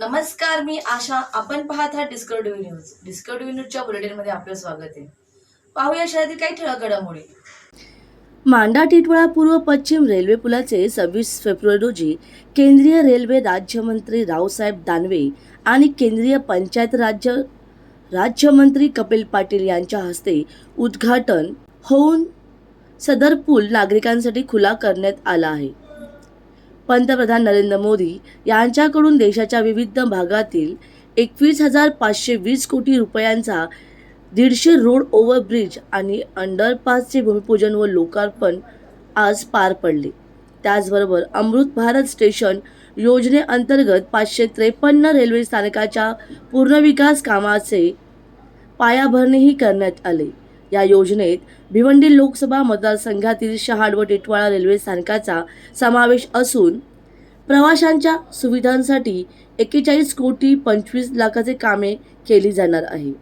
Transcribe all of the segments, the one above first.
नमस्कार मी आशा. आपण पाहत आहात डिस्कवरी न्यूज. डिस्कवरी न्यूजच्या बुलेटिनमध्ये आपलं स्वागत आहे. पाहूया शहरातील काही ठळक घडामोडी मांडा टिटवाळा पूर्व पश्चिम रेल्वे पुलाचे सव्वीस फेब्रुवारी रोजी केंद्रीय रेल्वे राज्यमंत्री रावसाहेब दानवे आणि केंद्रीय पंचायत राज्य राज्यमंत्री कपिल पाटील यांच्या हस्ते उद्घाटन होऊन सदर पूल नागरिकांसाठी खुला करण्यात आला आहे. पंतप्रधान नरेंद्र मोदी यांच्याकडून देशाच्या विविध भागातील एकवीस हजार पाचशे वीस कोटी रुपयांचा दीडशे रोड ओव्हरब्रिज आणि अंडरपासचे भूमिपूजन व लोकार्पण आज पार पडले. त्याचबरोबर अमृत भारत स्टेशन योजनेअंतर्गत पाचशे त्रेपन्न रेल्वे स्थानकाच्या पूर्णविकास कामाचे पायाभरणीही करण्यात आले. या योजनेत भिवंडी लोकसभा मतदारसंघातील शहाड व टिटवाळा रेल्वे स्थानकाचा समावेश असून प्रवाशांच्या सुविधांसाठी एक्केचाळीस कोटी पंचवीस लाखाचे कामे केली जाणार आहे.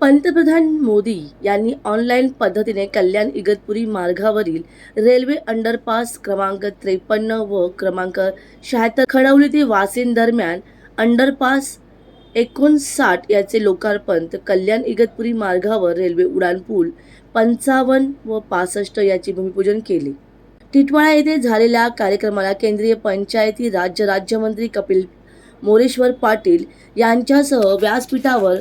पंतप्रधान मोदी यांनी ऑनलाईन पद्धतीने कल्याण इगतपुरी मार्गावरील रेल्वे अंडरपास क्रमांक त्रेपन्न व क्रमांक शहात्तर खडवली ते वासिन दरम्यान अंडरपास एकोणसाठ याचे लोकार्पण तर कल्याण इगतपुरी मार्गावर रेल्वे उड्डाणपूल पंचावन्न व पासष्ट याचे भूमिपूजन केले. टिटवाळा येथे झालेल्या कार्यक्रमाला केंद्रीय पंचायती राज्य राज्यमंत्री कपिल मोरेश्वर पाटील यांच्यासह व्यासपीठावर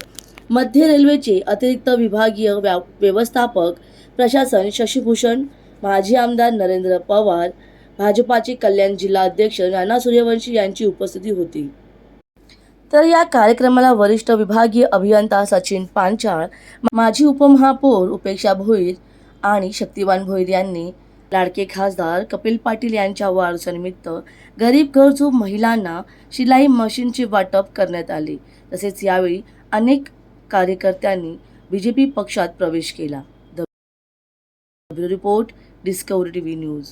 मध्य रेल्वेचे अतिरिक्त विभागीय व्या व्यवस्थापक प्रशासन शशीभूषण माजी आमदार नरेंद्र पवार भाजपाचे कल्याण जिल्हा अध्यक्ष नाना सूर्यवंशी यांची उपस्थिती होती. तर या कार्यक्रमाला वरिष्ठ विभागीय अभियंता सचिन पांचाळ माजी उपमहापौर उपेक्षा भोईर आणि शक्तिवान भोईर यांनी लाडके खासदार कपिल पाटील यांच्या वाढदिवसानिमित्त गरीब गरजू महिलांना शिलाई मशीनचे वाटप करण्यात आले. तसेच यावेळी अनेक कार्यकर्त्यांनी बीजेपी पक्षात प्रवेश केला. The report discovery TV news.